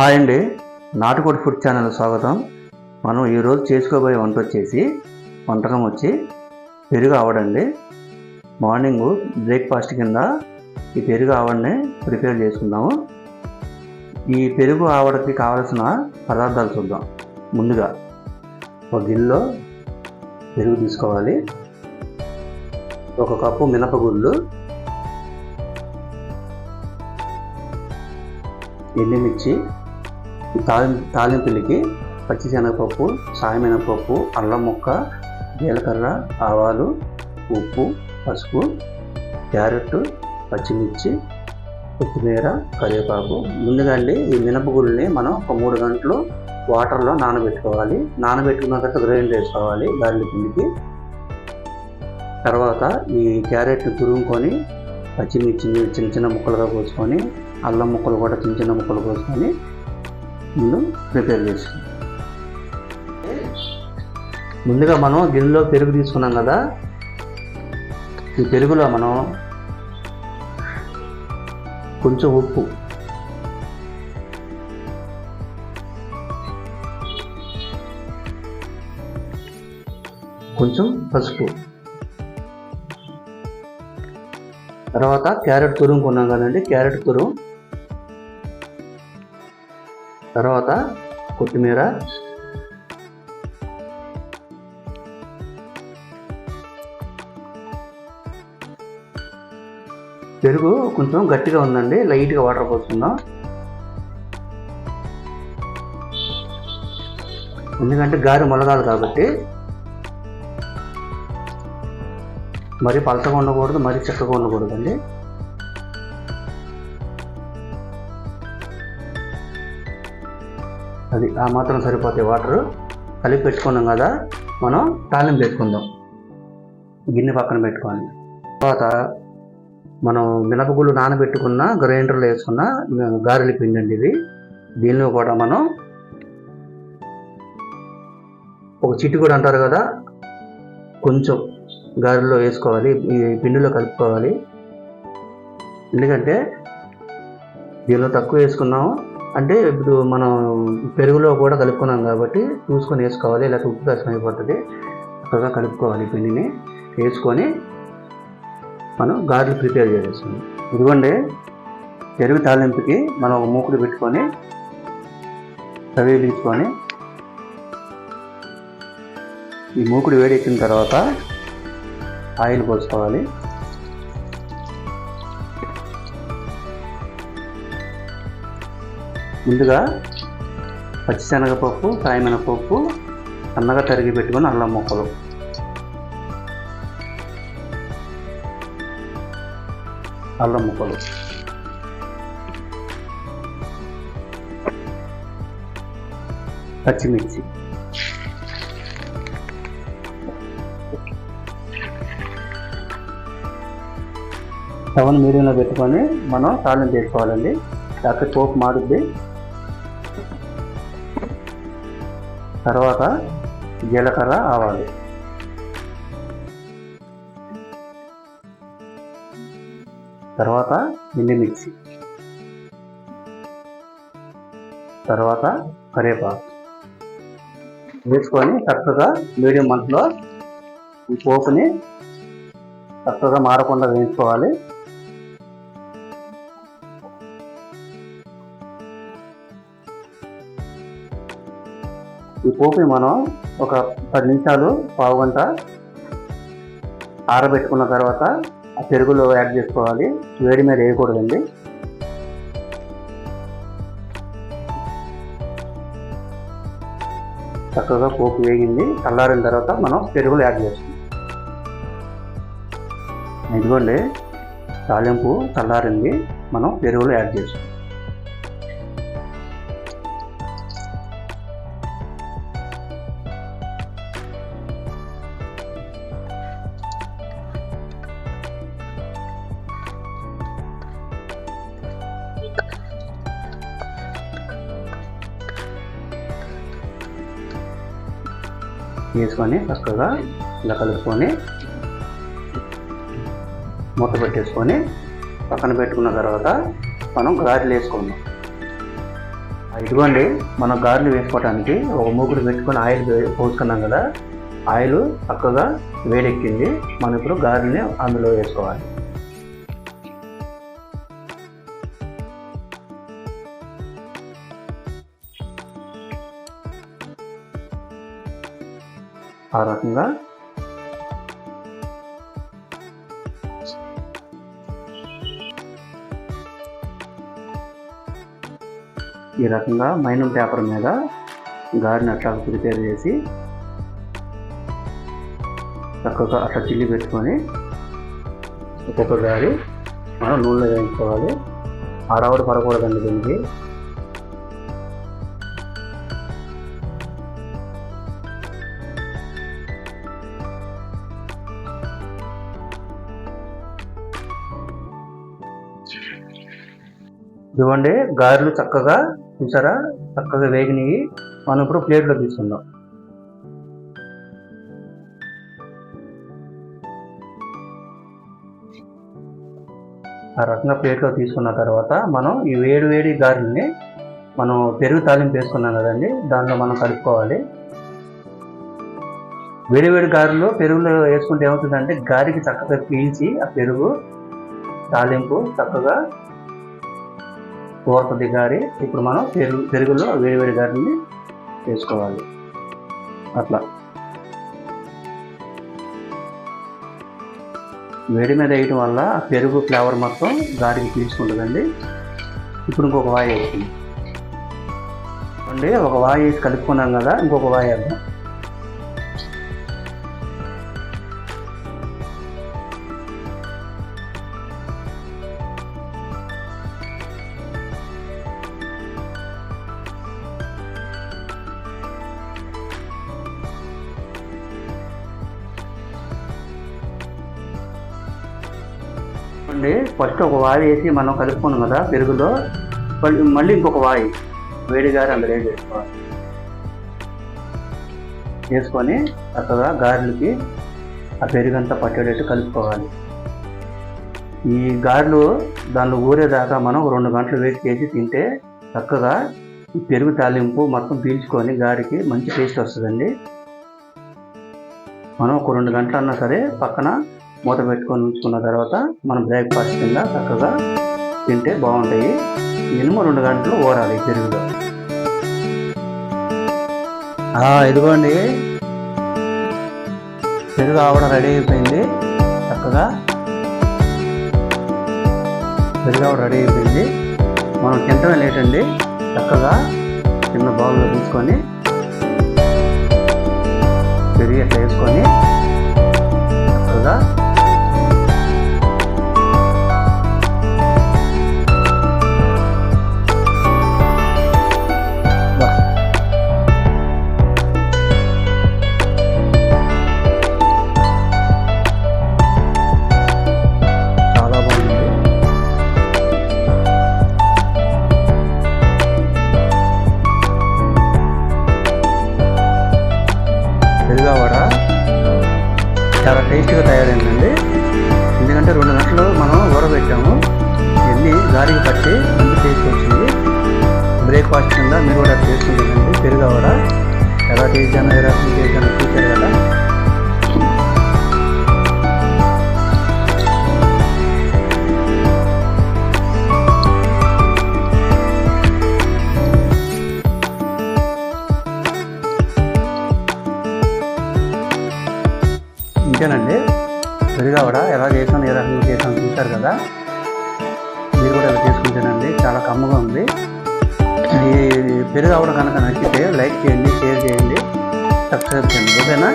Hi అండి. నాటుకోడి food channel స్వాగతం. మనం ఈరోజు చేసుకోబోయే వంట వచ్చేసి వంటకం వచ్చి పెరుగు ఆవడండి. మార్నింగ్ బ్రేక్ఫాస్ట్ కింద ఈ పెరుగు ఆవడని ప్రిపేర్ చేసుకుందాము. ఈ పెరుగు ఆవడకి కావలసిన పదార్థాలు చూద్దాం. ముందుగా ఒక గిన్నెలో పెరుగు తీసుకోవాలి. ఒక కప్పు మినపగుళ్ళు. ఎండుమిర్చి. తాలి తాలింపులకి పచ్చిశనగపప్పు సాయమినపప్పు అల్లం ముక్క జీలకర్ర ఆవాలు ఉప్పు పసుపు క్యారెట్ పచ్చిమిర్చి కొత్తిమీర కరివేపాకు. ముందుగా అండి ఈ మినపగుళ్ళని మనం ఒక మూడు గంటలు వాటర్లో నానబెట్టుకోవాలి. నానబెట్టుకున్న తర్వాత గ్రైండ్ చేసుకోవాలి గార్లి పిండికి. తర్వాత ఈ క్యారెట్ని తురుముకొని పచ్చిమిర్చిని చిన్న చిన్న ముక్కలుగా కోసుకొని అల్లం ముక్కలు కూడా చిన్న చిన్న ముక్కలు కోసుకొని ముందు ప్రిపేర్ చేసుకుందాం ముందుగా మనం గిన్నెలో పెరుగు తీసుకున్నాం కదా ఈ పెరుగులో మనం కొంచెం ఉప్పు. కొంచెం పసుపు. తర్వాత క్యారెట్ తురుముకున్నాం కదండి క్యారెట్ తురుము. తర్వాత కొత్తిమీర. పెరుగు కొంచెం గట్టిగా ఉందండి లైట్గా వాటర్ పోతుందా ఎందుకంటే గారి మొలగాలి కాబట్టి. మరీ పలచగా ఉండకూడదు మరీ చక్కగా ఉండకూడదండి. అది ఆ మాత్రం సరిపోతాయి వాటర్ కలిపి పెట్టుకున్నాం కదా మనం తాలింపు పెట్టుకుందాం. గిన్నె పక్కన పెట్టుకొని తర్వాత మనం మినపగుళ్ళు నానబెట్టుకున్న గ్రైండర్లో వేసుకున్న గారెల పిండి అండి ఇది. దీనిలో కూడా మనం ఒక చిట్టు కూడా అంటారు కదా కొంచెం గారెలో వేసుకోవాలి ఈ పిండిలో కలుపుకోవాలి. ఎందుకంటే దీనిలో తక్కువ వేసుకున్నాము అంటే ఇప్పుడు మనం పెరుగులో కూడా కలుపుకున్నాం కాబట్టి చూసుకొని వేసుకోవాలి లేకపోతే ఉప్పు కష్టం అయిపోతుంది. చక్కగా కలుపుకోవాలి పిండిని. వేసుకొని మనం గారెలు ప్రిపేర్ చేసేస్తుంది ఇదిగోండి పెరుగు తాలింపుకి మనం ఒక మూకుడు పెట్టుకొని తవి ఈ మూకుడు వేడెక్కిన తర్వాత ఆయిల్ పోసుకోవాలి. ముందుగా పచ్చిశనగపప్పు కాయమినపప్పు సన్నగా తరిగి పెట్టుకొని అల్లం ముక్కలు. అల్లం ముక్కలు. పచ్చిమిర్చి. స్టవ్ని మీడియంలో పెట్టుకొని మనం తాళం చేసుకోవాలండి లేకపోతే పోపు మారుద్ది తర్వాత జీలకర్ర ఆవాలు. తర్వాత ఎండుమిర్చి. తర్వాత కరేపాకు వేసుకొని చక్కగా మీడియం మంటలో ఈ పోపుని చక్కగా మారకుండా వేయించుకోవాలి. ఈ పోపుని మనం ఒక పది నిమిషాలు పావు గంట ఆరబెట్టుకున్న తర్వాత ఆ పెరుగులో యాడ్ చేసుకోవాలి. వేడి మీద వేయకూడదండి. చక్కగా పోపు వేగింది. చల్లారిన తర్వాత మనం పెరుగులు యాడ్ చేస్తాం ఇదిగోండి తాలింపు చల్లారింది. మనం పెరుగులు యాడ్ చేస్తాం వేసుకొని చక్కగా ఇలా కలుపుకొని మూత పెట్టేసుకొని పక్కన పెట్టుకున్న తర్వాత మనం గారెలు వేసుకుందాం. ఇదిగోండి మనం గారెలు వేసుకోవడానికి ఒక మూకుడు పెట్టుకొని ఆయిల్ పోసుకున్నాం కదా ఆయిల్ చక్కగా వేడెక్కింది. మనం ఇప్పుడు గారెని అందులో వేసుకోవాలి. ఆ రకంగా ఈ రకంగా మైనం పేపర్ మీద గారిని అట్లా ప్రిపేర్ చేసి చక్కగా అట్లా చిల్లి పెట్టుకొని ఒక్కొక్క గారి మనం నూనెలో వేయించుకోవాలి. ఆడవాడు పడకూడదండి దీనికి. ఇవ్వండి గారెలు చక్కగా చూసారా? చక్కగా వేగినవి మనం ఇప్పుడు ప్లేట్లో తీసుకుందాం. ఆ రకంగా ప్లేట్లో తీసుకున్న తర్వాత మనం ఈ వేడి వేడి గారెల్ని మనం పెరుగు తాలింపు వేసుకున్నాం కదండి దానిలో మనం కలుపుకోవాలి. వేడి వేడి గారెలు పెరుగులో వేసుకుంటే ఏమవుతుందంటే గారికి చక్కగా పీల్చి ఆ పెరుగు తాలింపు చక్కగా కోరుతుంది గారి ఇప్పుడు మనం పెరుగు పెరుగులో వేడి వేడి గారిని వేసుకోవాలి అట్లా. వేడి మీద వేయటం వల్ల పెరుగు ఫ్లేవర్ మొత్తం గారికి తీసుకుంటుందండి ఇప్పుడు ఇంకొక వాయి వేస్తుంది అండి ఒక వాయి వేసి కలుపుకున్నాం కదా ఇంకొక వాయి వేద్దాం. అండి ఫస్ట్ ఒక వాయి వేసి మనం కలుపుకున్నాం కదా పెరుగులో మళ్ళీ మళ్ళీ ఇంకొక వాయి. వేడి గారి అందులో వేసుకోవాలి. వేసుకొని చక్కగా గారెలకి ఆ పెరుగంతా పట్టేటట్టు కలుపుకోవాలి. ఈ గారెలు దానిలో ఊరేదాకా మనం రెండు గంటలు వేసి చేసి తింటే చక్కగా ఈ పెరుగు తాలింపు మొత్తం పీల్చుకొని గారికి మంచి టేస్ట్ వస్తుందండి. మనం ఒక రెండు గంటలు అన్నా సరే పక్కన మూత పెట్టుకొని ఉంచుకున్న తర్వాత మనం బ్రేక్ఫాస్ట్ కింద చక్కగా తింటే బాగుంటాయి. మినిమం రెండు గంటలు ఓడాలి ఈ పెరుగులో. ఇదిగోండి. పెరుగు ఆవడం రెడీ అయిపోయింది. చక్కగా పెరుగు ఆవడం రెడీ అయిపోయింది. మనం తింటమే లేటండి చక్కగా చిన్న బౌల్లో తీసుకొని పెరిగి అట్లా వేసుకొని చక్కగా చాలా తయారైందండి. ఎందుకంటే రెండు గంటలు మనం ఊరబెట్టాము. వెళ్ళి గాలికి పట్టి మంచి టేస్ట్ వచ్చింది బ్రేక్ఫాస్ట్ కింద మీరు కూడా చేసుకుంటారండి. పెరుగు కూడా ఎలా చేశానో ఏ రకం చేశానో చూశారు కదా. ఇంతేనండి పెరుగావడ ఎలా చేసాను ఏ రకంగా చేసాను చూశారు కదా. మీరు కూడా ఇలా చేసుకుంటానండి చాలా కమ్మగా ఉంది. ఈ పెరుగావడ కనుక నచ్చితే లైక్ చేయండి షేర్ చేయండి సబ్స్క్రైబ్ చేయండి. ఓకేనా?